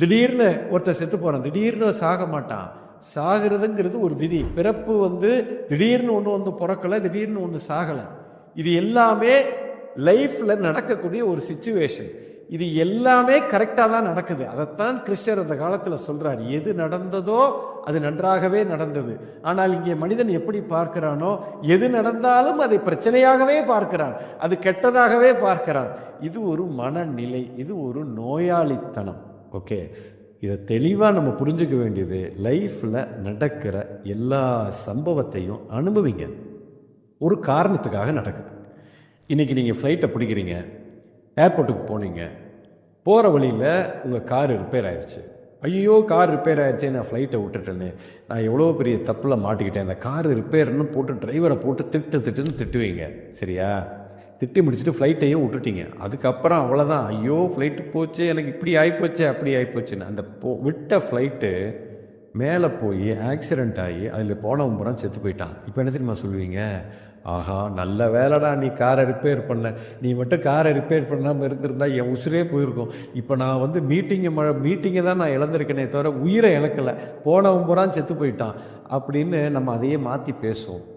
திடீர்னு ஒருத்தர் செத்து போகிறான் திடீர்னு சாக மாட்டான். சாகிறதுங்கிறது ஒரு விதி. பிறப்பு வந்து திடீர்னு ஒன்று வந்து பிறக்கலை திடீர்னு ஒன்று சாகலை. இது எல்லாமே லைஃப்பில் நடக்கக்கூடிய ஒரு சுச்சுவேஷன் இது எல்லாமே கரெக்டாக தான் நடக்குது. அதைத்தான் கிறிஸ்டர் அந்த காலத்தில் சொல்கிறார் எது நடந்ததோ அது நன்றாகவே நடந்தது. ஆனால் இங்கே மனிதன் எப்படி பார்க்கிறானோ எது நடந்தாலும் அதை பிரச்சனையாகவே பார்க்கிறான். அது கெட்டதாகவே பார்க்கிறான். இது ஒரு மனநிலை. இது ஒரு நோயாளித்தனம். ஓகே. இதை தெளிவாக நம்ம புரிஞ்சுக்க வேண்டியது லைஃப்பில் நடக்கிற எல்லா சம்பவத்தையும் அனுபவிங்க. ஒரு காரணத்துக்காக நடக்குது. இன்றைக்கி நீங்கள் ஃப்ளைட்டை பிடிக்கிறீங்க ஏர்போர்ட்டுக்கு போனீங்க போகிற வழியில் உங்கள் கார் ரிப்பேர் ஆயிடுச்சு ஐயோ கார் ரிப்பேர் ஆயிடுச்சு நான் ஃப்ளைட்டை விட்டுட்டேன்னு நான் எவ்வளோ பெரிய தப்பில் மாட்டிக்கிட்டேன். அந்த கார் ரிப்பேர்னு போட்டு டிரைவரை போட்டு திட்டு திட்டுன்னு திட்டுவீங்க. சரியா? திட்டி முடிச்சுட்டு ஃப்ளைட்டையும் விட்டுட்டீங்க. அதுக்கப்புறம் அவ்வளோதான் ஐயோ ஃப்ளைட்டு போச்சு எனக்கு இப்படி ஆகிப்போச்சு அப்படி ஆகிப்போச்சுன்னு அந்த போ விட்ட ஃப்ளைட்டு மேலே போய் ஆக்சிடெண்ட் ஆகி அதில் போனவன் பூரா செத்து போயிட்டான். இப்போ என்ன தெரியுமா சொல்லுவீங்க? ஆஹா நல்ல வேலைடா நீ காரை ரிப்பேர் பண்ண. நீ மட்டும் காரை ரிப்பேர் பண்ணாமல் இருந்திருந்தா என் உசுரே போயிருக்கும். இப்போ நான் வந்து மீட்டிங்கை ம மீட்டிங்கை தான் நான் இழந்திருக்கேனே தவிர உயிரை இழக்கலை. போனவன் பூரா செத்து போயிட்டான். அப்படின்னு நம்ம அதையே மாற்றி பேசுவோம்.